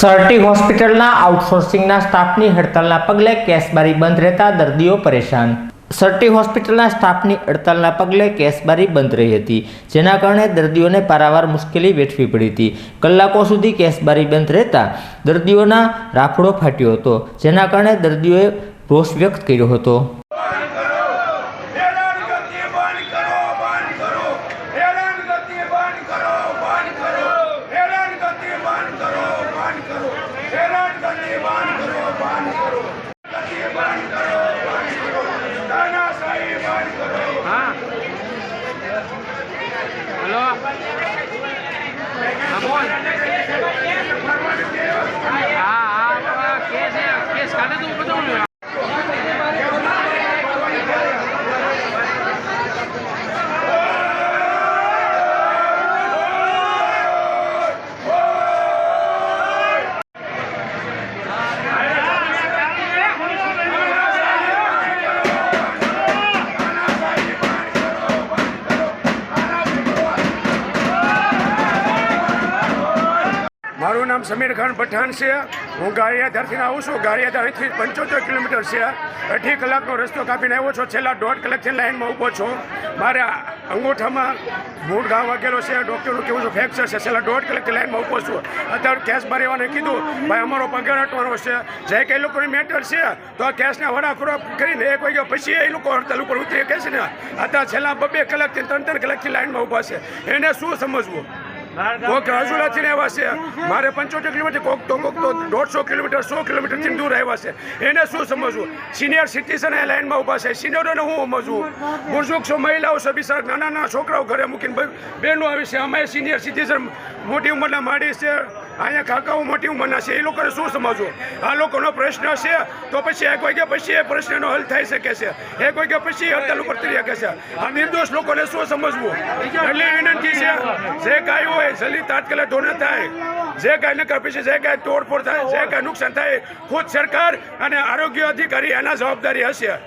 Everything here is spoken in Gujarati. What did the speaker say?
સરટી હોસ્પિટલના આઉટસોર્સિંગના સ્ટાફની હડતાલના પગલે કેસબારી બંધ રહેતા દર્દીઓ પરેશાન. સરટી હોસ્પિટલના સ્ટાફની હડતાલના પગલે કેસબારી બંધ રહી હતી, જેના કારણે દર્દીઓને પારાવાર મુશ્કેલી વેઠવી પડી હતી. કલાકો સુધી કેસબારી બંધ રહેતા દર્દીઓના રાફડો ફાટ્યો હતો, જેના કારણે દર્દીઓએ રોષ વ્યક્ત કર્યો હતો. હા. હલો. હા બોલ. મારું નામ સમીર ખાન પઠાણ છે. હું ગારિયાધારથી આવું છું. ગારિયાધાર અહીંથી પંચોતેર કિલોમીટર છે. અઢી કલાકનો રસ્તો કાપીને આવ્યો છું. છેલ્લા દોઢ કલાકથી લાઈનમાં ઊભો છું. મારે અંગૂઠામાં મૂળ ઘા વાગેલો છે. ડૉક્ટરનું કેવું છે ફ્રેક્ચર છે. છેલ્લા દોઢ કલાકથી લાઇનમાં ઊભો છું. અત્યારે કેસ ભરેવાને કીધું, ભાઈ, અમારો પગાર હટવાનો છે. જે કંઈ લોકોની મેટર છે, તો આ કેસને વડાખોરો કરીને એક વાગ્યા પછી એ લોકો હડતાલ ઉપર ઉતરી કે છે ને. અત્યારે છેલ્લા બબે કલાકથી ત્રણ ત્રણ કલાકથી લાઇનમાં ઊભા છે. એને શું સમજવું? કોક રાજુલાથી આવ્યા છે. મારે પંચોતેર કિલોમીટર, કોક તો કોક તો દોઢસો કિલોમીટર, સો કિલોમીટરથી દૂર આવ્યા છે. એને શું સમજવું? સિનિયર સિટીઝન એ લાઇનમાં ઊભા છે. સિનિયરોને હું સમજવું? બુઝુર્ગ મહિલાઓ છે નાના નાના છોકરાઓ ઘરે મૂકીને બહેનો આવી છે. અમે સિનિયર સિટીઝન મોટી ઉંમરના માડી છે. અહીંયા કાકાઓ મોટી ઉંમરના છે, એ લોકોને શું સમજવું? આ લોકોનો પ્રશ્ન છે, તો પછી એક વાગ્યા પછી એ પ્રશ્નનો હલ થઈ શકે છે. એક વાગ્યા પછી હડતાલ ઉપર તરી શકે છે. આ નિર્દોષ લોકોને શું સમજવું? એટલે વિનંતી છે, જે કાંઈ હોય, જલ્દી તાત્કાલિક ધોરણે થાય. જે કાંઈ નકર પછી જે કાંઈ તોડફોડ થાય, જે કાંઈ નુકસાન થાય, ખુદ સરકાર અને આરોગ્ય અધિકારી એના જવાબદારી હશે.